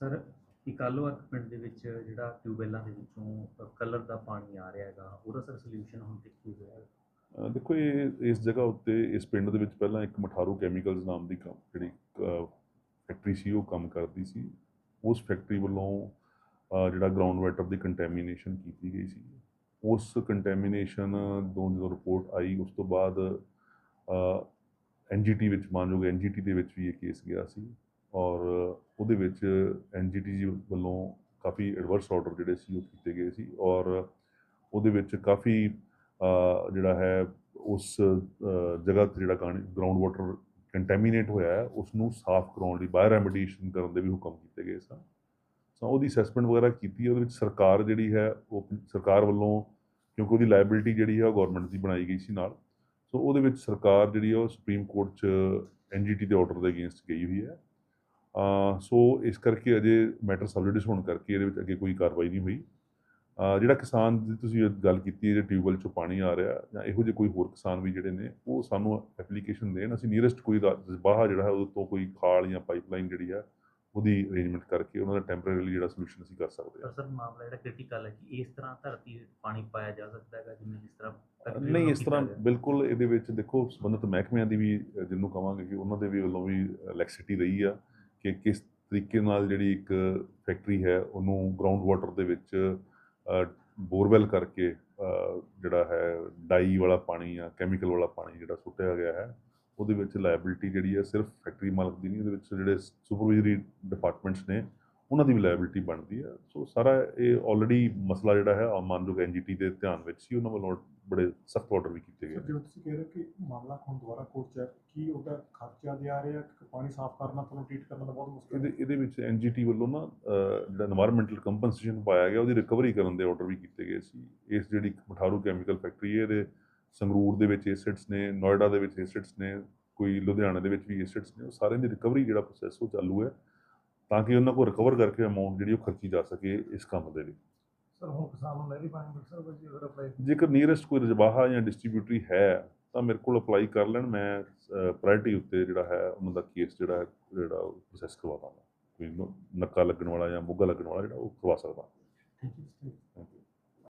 Sir ਇਕਾਲੋਵਰਕ ਪਿੰਡ ਦੇ ਵਿੱਚ ਜਿਹੜਾ ਟਿਊਬਵੈੱਲਾਂ ਦੇ ਵਿੱਚੋਂ ਕਲਰ ਦਾ ਪਾਣੀ ਆ ਰਿਹਾ ਹੈਗਾ ਉਹਦਾ ਸਰ ਸੋਲੂਸ਼ਨ ਹੁਣ ਤੱਕ ਕੀ ਹੋਇਆ ਅ, ਦੇਖੋ ਇਹ ਇਸ ਜਗ੍ਹਾ ਉੱਤੇ ਇਸ ਪਿੰਡ ਦੇ ਵਿੱਚ ਪਹਿਲਾਂ ਇੱਕ ਮਠਾਰੂ ਕੈਮੀਕਲਸ ਨਾਮ ਦੀ ਕੰਮ ਜਿਹੜੀ ਫੈਕਟਰੀ ਸੀ ਉਹ ਕੰਮ ਕਰਦੀ ਸੀ। ਉਸ ਫੈਕਟਰੀ ਵੱਲੋਂ ਅ, ਜਿਹੜਾ ਗਰਾਊਂਡ ਵਾਟਰ ਦੀ ਕੰਟੈਮੀਨੇਸ਼ਨ ਕੀਤੀ ਗਈ ਸੀ। ਉਸ ਕੰਟੈਮੀਨੇਸ਼ਨ ਤੋਂ ਜਦੋਂ ਰਿਪੋਰਟ ਆਈ ਉਸ ਤੋਂ ਬਾਅਦ ਐਨਜੀਟੀ ਵਿੱਚ ਮਾਨਯੋਗ ਐਨਜੀਟੀ ਦੇ ਵਿੱਚ ਵੀ ਇਹ ਕੇਸ ਗਿਆ ਸੀ। ਔਰ ਉਹਦੇ ਵਿੱਚ ਐਨਜੀਟੀ ਜੀ ਵੱਲੋਂ ਕਾਫੀ ਐਡਵਰਸ ਆਰਡਰ ਜਿਹੜੇ ਸੀ ਉਹ ਕੀਤੇ ਗਏ ਸੀ ਔਰ ਉਹਦੇ ਵਿੱਚ ਕਾਫੀ ਜਿਹੜਾ ਹੈ ਉਸ ਜਗ੍ਹਾ ਤੇ ਜਿਹੜਾ ਗਰਾਊਂਡ ਵਾਟਰ ਕੰਟੈਮੀਨੇਟ ਹੋਇਆ ਹੈ ਉਸ ਨੂੰ ਸਾਫ਼ ਕਰਾਉਣ ਲਈ ਬਾਇਓ ਰੈਮੀਡੀਏਸ਼ਨ ਕਰਨ ਦੇ ਵੀ ਹੁਕਮ ਕੀਤੇ ਗਏ ਸਨ। ਸੋ ਉਹਦੀ ਅਸੈਸਮੈਂਟ ਵਗੈਰਾ ਕੀਤੀ ਉਹਦੇ ਵਿੱਚ ਸਰਕਾਰ ਜਿਹੜੀ ਹੈ, ਉਹ ਸਰਕਾਰ ਵੱਲੋਂ, ਕਿਉਂਕਿ ਉਹਦੀ ਲਾਇਬਿਲਿਟੀ ਜਿਹੜੀ ਹੈ ਉਹ ਗਵਰਨਮੈਂਟ ਦੀ ਬਣਾਈ ਗਈ ਸੀ ਨਾਲ, ਸੋ ਉਹਦੇ ਵਿੱਚ ਸਰਕਾਰ ਜਿਹੜੀ ਹੈ ਉਹ ਸੁਪਰੀਮ ਕੋਰਟ 'ਚ ਐਨਜੀਟੀ ਦੇ ਆਰਡਰ ਦੇ ਅਗੇਂਸਟ ਗਈ ਹੋਈ ਹੈ। ਸੋ ਇਸ ਕਰਕੇ ਅਜੇ ਮੈਟਰ ਸਬਜੂਡਿਸ ਹੋਣ ਕਰਕੇ ਇਹਦੇ ਵਿੱਚ ਅੱਗੇ ਕੋਈ ਕਾਰਵਾਈ ਨਹੀਂ ਹੋਈ। ਜਿਹੜਾ ਕਿਸਾਨ ਦੀ ਤੁਸੀਂ ਗੱਲ ਕੀਤੀ ਜਿਹੜੇ ਟਿਊਬਵੈਲ ਚੋਂ ਪਾਣੀ ਆ ਰਿਹਾ ਜਾਂ ਇਹੋ ਜਿਹੇ ਕੋਈ ਹੋਰ ਕਿਸਾਨ ਵੀ ਜਿਹੜੇ ਨੇ ਉਹ ਸਾਨੂੰ ਐਪਲੀਕੇਸ਼ਨ ਦੇਣ। ਅਸੀਂ ਨੀਅਰੈਸਟ ਕੋਈ ਬਾਹਾ ਜਿਹੜਾ ਹੈ ਉਹਦੇ ਤੋਂ ਕੋਈ ਖਾਲ ਜਾਂ ਪਾਈਪਲਾਈਨ ਜਿਹੜੀ ਹੈ ਉਹਦੀ ਅਰੇਂਜਮੈਂਟ ਕਰਕੇ ਉਹਨਾਂ ਦਾ ਟੈਂਪਰੇਰੀਲੀ ਜਿਹੜਾ ਸੋਲੂਸ਼ਨ ਅਸੀਂ ਕਰ ਸਕਦੇ ਹਾਂ। ਸਰ ਮਾਮਲਾ ਜਿਹੜਾ ਕ੍ਰਿਟੀਕਲ ਹੈ ਕਿ ਇਸ ਤਰ੍ਹਾਂ ਧਰਤੀ ਵਿੱਚ ਪਾਣੀ ਪਾਇਆ ਜਾ ਸਕਦਾ ਹੈਗਾ ਜਿਵੇਂ ਜਿਸ ਤਰ੍ਹਾਂ ਨਹੀਂ ਇਸ ਤਰ੍ਹਾਂ। ਬਿਲਕੁਲ ਇਹਦੇ ਵਿੱਚ ਦੇਖੋ ਸੰਬੰਧਿਤ ਮਹਿਕਮਿਆਂ ਦੀ ਵੀ ਅ, ਜਿਹਨੂੰ ਕਵਾਂਗੇ ਕਿ ਉਹਨਾਂ ਦੇ ਵੀ ਵੱਲੋਂ ਵੀ ਲੈਕਸਿਟੀ ਰਹੀ ਆ। ਕਿ ਕਿਸ ਤਰੀਕੇ ਨਾਲ ਜਿਹੜੀ ਇੱਕ ਫੈਕਟਰੀ ਹੈ, ਉਹਨੂੰ ਗਰਾਊਂਡ ਵਾਟਰ ਦੇ ਵਿੱਚ ਬੋਰਵੈਲ ਕਰਕੇ ਜਿਹੜਾ ਹੈ ਡਾਈ ਵਾਲਾ ਪਾਣੀ ਜਾਂ ਕੈਮੀਕਲ ਵਾਲਾ ਪਾਣੀ ਜਿਹੜਾ ਸੁੱਟਿਆ ਗਿਆ ਹੈ, ਉਹਦੇ ਵਿੱਚ ਲਾਇਬਿਲਿਟੀ ਜਿਹੜੀ ਹੈ ਸਿਰਫ ਫੈਕਟਰੀ ਮਾਲਕ ਦੀ ਨਹੀਂ, ਉਹਦੇ ਵਿੱਚ ਜਿਹੜੇ ਸੁਪਰਵਾਈਜ਼ਰੀ ਡਿਪਾਰਟਮੈਂਟਸ ਨੇ, ਉਹਨਾਂ ਦੀ ਵੀ ਲਾਇਬਿਲਿਟੀ ਬਣਦੀ ਹੈ। ਸੋ ਸਾਰਾ ਇਹ ਆਲਰੇਡੀ ਮਸਲਾ ਜਿਹੜਾ ਹੈ ਆਹ ਮਾਨਯੋਗ ਐਨਜੀਟੀ ਦੇ ਧਿਆਨ ਵਿੱਚ ਸੀ, ਉਹਨਾਂ ਵੱਲੋਂ ਬੜੇ ਸਖਤ ਆਰਡਰ ਵੀ ਕੀਤੇ ਗਏ ਜਿਵੇਂ ਤੁਸੀਂ ਕਹਿ ਰਹੇ ਹੋ ਕਿ ਮਾਮਲਾ ਹੁਣ ਦੁਬਾਰਾ ਕੋਰਟ 'ਚ ਕੀ ਉਹਦਾ ਕਰਦੇ ਆ ਰਹੇ ਕਿ ਪਾਣੀ ਸਾਫ਼ ਕਰਨਾ ਤੁਹਾਨੂੰ ਟ੍ਰੀਟ ਕਰਨਾ ਤਾਂ ਬਹੁਤ ਮੁਸ਼ਕਲ ਇਹਦੇ ਇਹਦੇ ਵਿੱਚ ਐਨਜੀਟੀ ਵੱਲੋਂ ਨਾ ਜਿਹੜਾ এনवायरमेंटਲ ਕੰਪਨਸੇਸ਼ਨ ਪਾਇਆ ਗਿਆ ਉਹਦੀ ਰਿਕਵਰੀ ਕਰਨ ਦੇ ਆਰਡਰ ਵੀ ਕੀਤੇ ਗਏ ਸੀ। ਇਸ ਜਿਹੜੀ ਮਠਾਰੂ ਕੈਮੀਕਲ ਫੈਕਟਰੀ ਹੈ ਇਹਦੇ ਸੰਗਰੂਰ ਦੇ ਵਿੱਚ ਐਸਿਡਸ ਨੇ ਨੋਇਡਾ ਦੇ ਵਿੱਚ ਐਸਿਡਸ ਨੇ ਕੋਈ ਲੁਧਿਆਣਾ ਦੇ ਵਿੱਚ ਵੀ ਐਸਿਡਸ ਨੇ ਉਹ ਸਾਰਿਆਂ ਦੀ ਰਿਕਵਰੀ ਜਿਹੜਾ ਪ੍ਰੋਸੈਸ ਉਹ ਚਾਲੂ ਹੈ ਤਾਂ ਕਿ ਉਹਨਾਂ ਕੋਲ ਰਿਕਵਰ ਕਰਕੇ ਅਮਾਉਂਟ ਜਿਹੜੀ ਉਹ ਖਰਚੀ ਜਾ ਸਕੇ ਇਸ ਕੰਮ ਦੇ ਲਈ। ਸਰ ਹੁਣ ਕਿਸਾਨ ਨੂੰ ਨਹਿਰੀ ਪਾਣੀ ਮਿਲ ਸਕਦਾ ਜੇਕਰ ਨੀਅਰੈਸਟ ਕੋਈ ਰਜਬਾਹਾ ਜਾਂ ਡਿਸਟ੍ਰੀਬਿਊਟਰੀ ਹੈ ਤਾਂ ਮੇਰੇ ਕੋਲ ਅਪਲਾਈ ਕਰ ਲੈਣ ਮੈਂ ਪ੍ਰਾਇਰਟੀ ਉੱਤੇ ਜਿਹੜਾ ਹੈ ਉਹਨਾਂ ਦਾ ਕੇਸ ਜਿਹੜਾ ਹੈ ਜਿਹੜਾ ਪ੍ਰੋਸੈਸ ਕਰਵਾ ਦਾਂਗਾ। ਕੋਈ ਨੱਕਾ ਲੱਗਣ ਵਾਲਾ ਜਾਂ ਮੁੱਗਾ ਲੱਗਣ ਵਾਲਾ ਜਿਹੜਾ ਉਹ ਕਰਵਾ ਸਕਦਾ। Thank you.